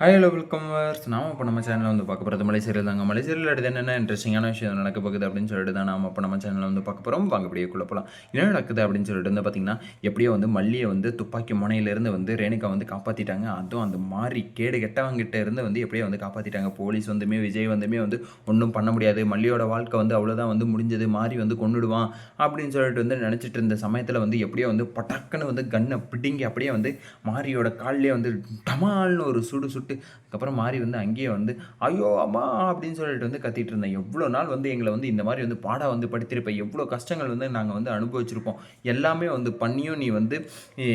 Hi hello welcome verse நாம இப்போ நம்ம சேனலில் வந்து பார்க்க போகிறது மலை தாங்க. மலை அடுத்து என்னென்ன இன்ட்ரெஸ்டிங்கான விஷயம் நடக்க போகுது அப்படின்னு சொல்லிட்டு தான் நாம இப்போ நம்ம சேனலில் வந்து பார்க்க போகிறோம் வாங்க அப்படியே குள்ள போகலாம் என்ன நடக்குது அப்படின்னு சொல்லிட்டு வந்து பார்த்தீங்கன்னா எப்படியோ வந்து மல்லியை வந்து துப்பாக்கி முனையிலேருந்து வந்து ரேணுகா வந்து காப்பாற்றிட்டாங்க அதுவும் அந்த மாதிரி கேடு கெட்டவங்கிட்ட இருந்து வந்து எப்படியோ வந்து காப்பாற்றிட்டாங்க போலீஸ் வந்துமே விஜய் வந்துமே வந்து ஒன்றும் பண்ண முடியாது. மல்லியோட வாழ்க்கை வந்து அவ்வளோதான் வந்து முடிஞ்சது. மாறி வந்து கொண்டுடுவான் அப்படின்னு சொல்லிட்டு வந்து நினச்சிட்டு இருந்த சமயத்தில் வந்து எப்படியோ வந்து பட்டாக்குன்னு வந்து கன்னை பிடிங்கி அப்படியே வந்து மாரியோட கால்லேயே வந்து டமால்னு ஒரு சுடு சுட்டு அதுக்கப்புறம் மாறி வந்து அங்கேயே வந்து ஐயோ அம்மா அப்படின்னு சொல்லிட்டு வந்து கத்திட்டு இருந்தேன். எவ்வளோ நாள் வந்து எங்களை வந்து இந்த மாதிரி வந்து பாடம் வந்து படித்திருப்பேன் எவ்வளோ கஷ்டங்கள் வந்து நாங்கள் வந்து அனுபவிச்சிருப்போம். எல்லாமே வந்து பண்ணியும் நீ வந்து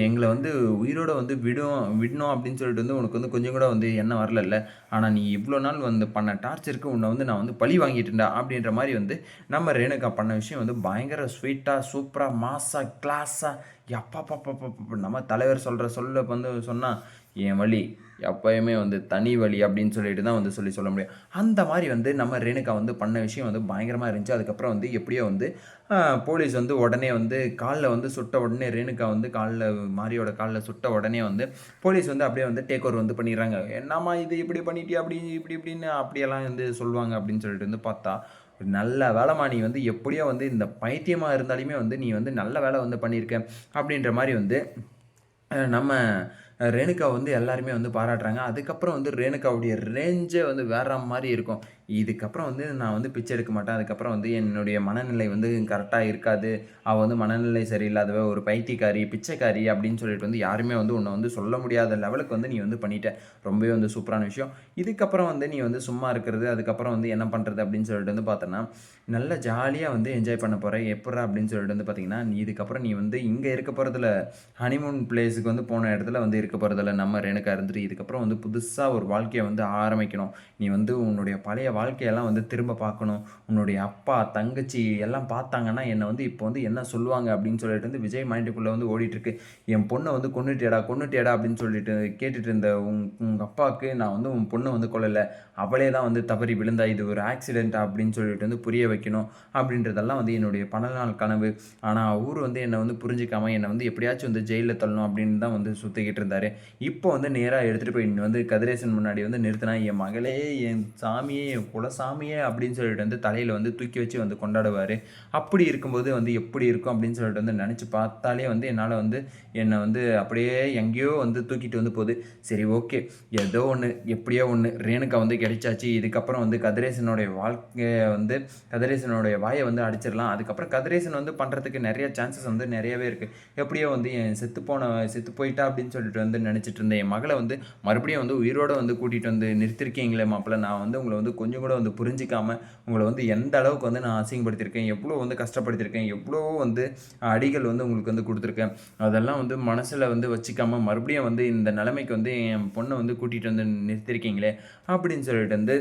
எங்களை வந்து உயிரோட வந்து விடும் விடணும் அப்படின்னு சொல்லிட்டு வந்து உனக்கு வந்து கொஞ்சம் கூட வந்து என்ன வரல ஆனால் நீ இவ்வளோ நாள் வந்து பண்ண டார்ச்சருக்கு உன்னை வந்து நான் வந்து பழி வாங்கிட்டேன்டா அப்படின்ற மாதிரி வந்து நம்ம ரேணுகா பண்ண விஷயம் வந்து பயங்கர ஸ்வீட்டாக சூப்பராக மாஸாக கிளாஸாக எப்பா பாப்பா நம்ம தலைவர் சொல்கிற சொல்ல வந்து சொன்னால் என் வழி எப்பயுமே வந்து தனி வழி அப்படின்னு சொல்லிட்டு தான் வந்து சொல்லி சொல்ல முடியும். அந்த மாதிரி வந்து நம்ம ரேணுகா வந்து பண்ண விஷயம் வந்து பயங்கரமாக இருந்துச்சு. அதுக்கப்புறம் வந்து எப்படியோ வந்து போலீஸ் வந்து உடனே வந்து காலில் வந்து சுட்ட உடனே ரேணுகா வந்து காலில் மாரியோட காலில் சுட்ட உடனே வந்து போலீஸ் வந்து அப்படியே வந்து டேக் ஓவர் வந்து பண்ணிடுறாங்க. என்னம்மா இது இப்படி பண்ணிட்டியா? அப்படி இப்படி இப்படின்னு அப்படியெல்லாம் வந்து சொல்லுவாங்க அப்படின்னு சொல்லிட்டு வந்து பார்த்தா ஒரு நல்ல வேலைமா நீ வந்து எப்படியோ வந்து இந்த பைத்தியமாக இருந்தாலுமே வந்து நீ வந்து நல்ல வேலை வந்து பண்ணியிருக்க அப்படின்ற மாதிரி வந்து நம்ம ரேணுகா வந்து எல்லாருமே வந்து பாராட்டுறாங்க. அதுக்கப்புறம் வந்து ரேணுகாவுடைய ரேஞ்சே வந்து வேற மாதிரி இருக்கும். இதுக்கப்புறம் வந்து நான் வந்து பிச்சை எடுக்க மாட்டேன். அதுக்கப்புறம் வந்து என்னுடைய மனநிலை வந்து கரெக்டாக இருக்காது. அவள் வந்து மனநிலை சரியில்லாதவ ஒரு பைத்தியக்காரி பிச்சைக்காரி அப்படின்னு சொல்லிட்டு வந்து யாருமே வந்து உன்னை வந்து சொல்ல முடியாத லெவலுக்கு வந்து நீ வந்து பண்ணிட்ட. ரொம்பவே வந்து சூப்பரான விஷயம். இதுக்கப்புறம் வந்து நீ வந்து சும்மா இருக்கிறது அதுக்கப்புறம் வந்து என்ன பண்ணுறது அப்படின்னு சொல்லிட்டு வந்து பார்த்தோன்னா நல்ல ஜாலியாக வந்து என்ஜாய் பண்ண போகிற எப்பட்றா அப்படின்னு சொல்லிட்டு வந்து பார்த்தீங்கன்னா நீ இதுக்கப்புறம் நீ வந்து இங்கே இருக்க போகிறதுல ஹனிமூன் பிளேஸுக்கு வந்து போன இடத்துல வந்து இருக்க போகிறதில்ல நம்ம ரேணுகா இருந்துட்டு இதுக்கப்புறம் வந்து புதுசாக ஒரு வாழ்க்கையை வந்து ஆரம்பிக்கணும். நீ வந்து உன்னுடைய பழைய வாழ்க்கையெல்லாம் வந்து திரும்ப பார்க்கணும். உன்னுடைய அப்பா தங்கச்சி எல்லாம் பார்த்தாங்கன்னா என்னை வந்து இப்போ வந்து என்ன சொல்லுவாங்க அப்படின்னு சொல்லிட்டு வந்து விஜய் மைண்டுக்குள்ளே வந்து ஓடிட்டுருக்கு. என் பொண்ணை வந்து கொண்டுட்டேடா கொண்டுட்டேடா அப்படின்னு சொல்லிட்டு கேட்டுட்டு இருந்த உங் உங்கள் அப்பாவுக்கு நான் வந்து உன் பொண்ணை வந்து கொல்லலை. அவளே தான் வந்து தவறி விழுந்தா இது ஒரு ஆக்சிடென்ட் அப்படின்னு சொல்லிட்டு வந்து புரிய வைக்கணும் அப்படின்றதெல்லாம் வந்து என்னுடைய பல நாள் கனவு. ஆனால் அவர் வந்து என்னை வந்து புரிஞ்சிக்காமல் என்னை வந்து எப்படியாச்சும் வந்து ஜெயிலில் தள்ளணும் அப்படின்னு தான் வந்து சுற்றிக்கிட்டு இருந்தார். இப்போ வந்து நேராக எடுத்துகிட்டு போய் வந்து கதிரேசன் முன்னாடி வந்து நிறுத்தினா என் மகளே என் சாமியே என் குலசாமியே அப்படின்னு சொல்லிட்டு வந்து தலையில் வந்து தூக்கி வச்சு வந்து கொண்டாடுவார். அப்படி இருக்கும்போது வந்து எப்படி இருக்கும் அப்படின்னு சொல்லிட்டு வந்து நினச்சி பார்த்தாலே வந்து என்னால் வந்து என்னை வந்து அப்படியே எங்கேயோ வந்து தூக்கிட்டு வந்து போகுது. சரி ஓகே. ஏதோ ஒன்று எப்படியோ ஒன்று ரேணுகா வந்து கிடைச்சாச்சு. இதுக்கப்புறம் வந்து கதிரேசனுடைய வாழ்க்கையை வந்து கதிரேசனுடைய வாயை வந்து அடிச்சிடலாம். அதுக்கப்புறம் கதிரேசன் வந்து பண்ணுறதுக்கு நிறைய சான்சஸ் வந்து நிறையவே இருக்குது எப்படியோ வந்து என் செத்து போன செத்து போயிட்டா அப்படின்னு சொல்லிட்டு வந்து நினச்சிட்டு இருந்தேன் என் மகளை வந்து மறுபடியும் வந்து உயிரோட வந்து கூட்டிகிட்டு வந்து நிறுத்திருக்கீங்களே மாப்பிள்ள நான் வந்து உங்களை வந்து கொஞ்சம் கொஞ்சம் கூட வந்து புரிஞ்சிக்காமல் உங்களை வந்து எந்த அளவுக்கு வந்து நான் அசிங்கப்படுத்தியிருக்கேன் எவ்வளோ வந்து கஷ்டப்படுத்தியிருக்கேன் எவ்வளோ வந்து அடிகள் வந்து உங்களுக்கு வந்து கொடுத்துருக்கேன் அதெல்லாம் வந்து மனசில் வந்து வச்சுக்காமல் மறுபடியும் வந்து இந்த நிலைமைக்கு வந்து என் பொண்ணை வந்து கூட்டிகிட்டு வந்து நிறுத்திருக்கீங்களே அப்படின்னு சொல்லிட்டு வந்து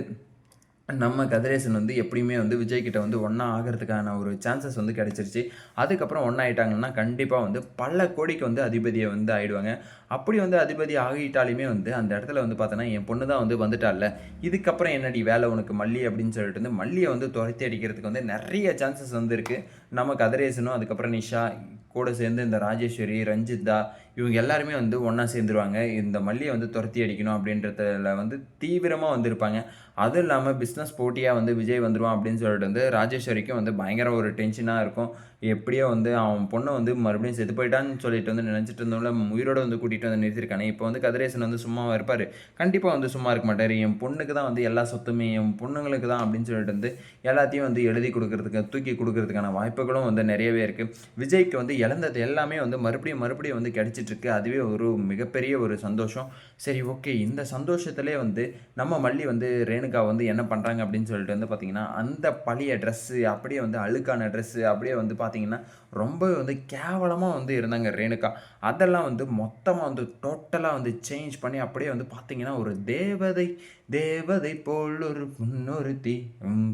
நம்ம கதிரேசன் வந்து எப்படியுமே வந்து விஜய் கிட்ட வந்து ஒன்றா ஆகிறதுக்கான ஒரு சான்சஸ் வந்து கிடைச்சிருச்சு. அதுக்கப்புறம் ஒன்றா ஆகிட்டாங்கன்னா கண்டிப்பாக வந்து பல கோடிக்கு வந்து அதிபதியை வந்து ஆகிடுவாங்க அப்படி வந்து அதிபதி ஆகிட்டாலுமே வந்து அந்த இடத்துல வந்து பார்த்தோன்னா என் பொண்ணு தான் வந்து வந்துட்டால இதுக்கப்புறம் என்னடி வேலை உனக்கு மல்லி அப்படின்னு சொல்லிட்டு வந்து மல்லியை வந்து துரத்தி அடிக்கிறதுக்கு வந்து நிறைய சான்சஸ் வந்து இருக்குது நம்ம கதிரேசனும் அதுக்கப்புறம் நிஷா கூட சேர்ந்து இந்த ராஜேஸ்வரி ரஞ்சித்தா இவங்க எல்லாருமே வந்து ஒன்றா சேர்ந்துருவாங்க. இந்த மல்லியை வந்து துரத்தி அடிக்கணும் அப்படின்றதுல வந்து தீவிரமாக வந்திருப்பாங்க. அதுவும் இல்லாமல் பிஸ்னஸ் போட்டியாக வந்து விஜய் வந்துருவான் அப்படின்னு சொல்லிட்டு வந்து ராஜேஸ்வரிக்கும் வந்து பயங்கர ஒரு டென்ஷனாக இருக்கும். எப்படியோ வந்து அவன் பொண்ணை வந்து மறுபடியும் செத்து போயிட்டான்னு சொல்லிட்டு வந்து நினச்சிட்டு இருந்தோம்ல உயிரோட வந்து கூட்டிகிட்டு வந்து நிறுத்திருக்கானே. இப்போ வந்து கதிரேசன் வந்து சும்மாவாக இருப்பார். கண்டிப்பாக வந்து சும்மா இருக்க மாட்டார். என் பொண்ணுக்கு தான் வந்து எல்லா சொத்துமே என் பொண்ணுங்களுக்கு தான் அப்படின்னு சொல்லிட்டு வந்து எல்லாத்தையும் வந்து எழுதி கொடுக்கறதுக்கு தூக்கி கொடுக்கறதுக்கான வாய்ப்புகளும் வந்து நிறையவே இருக்குது விஜய்க்கு வந்து இழந்தது எல்லாமே வந்து மறுபடியும் மறுபடியும் வந்து கிடச்சி இருக்கு அதுவே ஒரு மிகப்பெரிய ஒரு சந்தோஷம். சரி ஓகே. இந்த சந்தோஷத்திலே வந்து நம்ம மல்லி வந்து ரேணுகா வந்து என்ன பண்ணுறாங்க அப்படின்னு சொல்லிட்டு வந்து பார்த்திங்கன்னா அந்த பழைய ட்ரெஸ்ஸு அப்படியே வந்து அழுக்கான ட்ரெஸ்ஸு அப்படியே வந்து பார்த்தீங்கன்னா ரொம்ப வந்து கேவலமாக வந்து இருந்தாங்க ரேணுகா. அதெல்லாம் வந்து மொத்தமாக வந்து டோட்டலாக வந்து சேஞ்ச் பண்ணி அப்படியே வந்து பார்த்திங்கன்னா ஒரு தேவதை தேவதை போல் ஒரு முன்னொருத்தி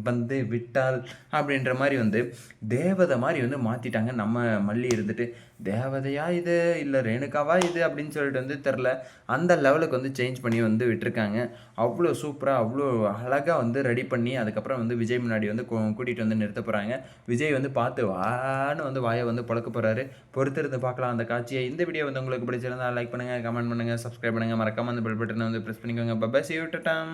வந்து விட்டால் அப்படின்ற மாதிரி வந்து தேவதை மாதிரி வந்து மாற்றிட்டாங்க நம்ம மல்லி இருந்துட்டு. தேவதையா இது? இல்லை ரேணு ரேணுகாவா இது அப்படின்னு சொல்லிட்டு வந்து தெரில அந்த லெவலுக்கு வந்து சேஞ்ச் பண்ணி வந்து விட்டுருக்காங்க. அவ்வளோ சூப்பராக அவ்வளோ அழகாக வந்து ரெடி பண்ணி அதுக்கப்புறம் வந்து விஜய் முன்னாடி வந்து கூட்டிகிட்டு வந்து நிறுத்த போகிறாங்க விஜய் வந்து பார்த்து வான்னு வந்து வாயை வந்து பழக்க போகிறாரு பொறுத்திருந்து பார்க்கலாம் அந்த காட்சியை. இந்த வீடியோ வந்து உங்களுக்கு பிடிச்சிருந்தா லைக் பண்ணுங்கள் கமெண்ட் பண்ணுங்கள் சப்ஸ்கிரைப் பண்ணுங்கள் மறக்காமல் அந்த பெல் பட்டனை வந்து ப்ரெஸ் பண்ணிக்கோங்க. பப்பா சி விட்டுட்டான்